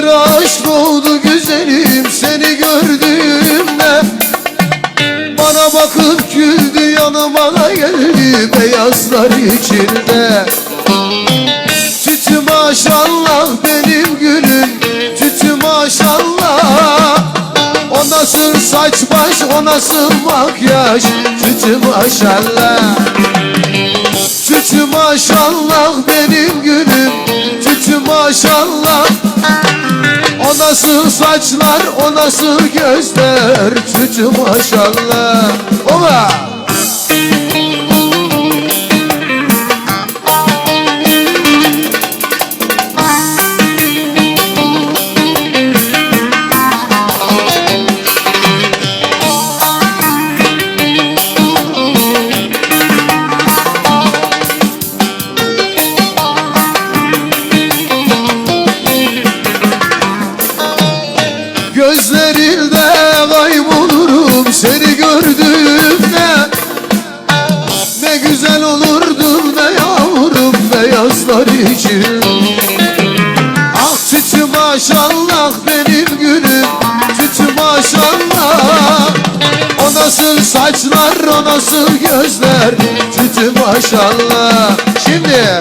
Bir aşk oldu güzelim seni gördüğümde. Bana bakıp güldü yanıma da geldi beyazlar içinde. Tütü maşallah benim gülüm Tütü maşallah. O nasıl saç baş o nasıl makyaj Tütü maşallah. Tütü maşallah benim gülüm Tütü maşallah nasıl saçlar o nasıl gözler Tütü maşallah Oba! Gözlerinde kaybolurum seni gördüğümde Ne? Güzel olurdun be yavrum beyazlar için. Ah tütü maşallah benim gülüm Tütü maşallah. O nasıl saçlar o nasıl gözler Tütü maşallah. Şimdi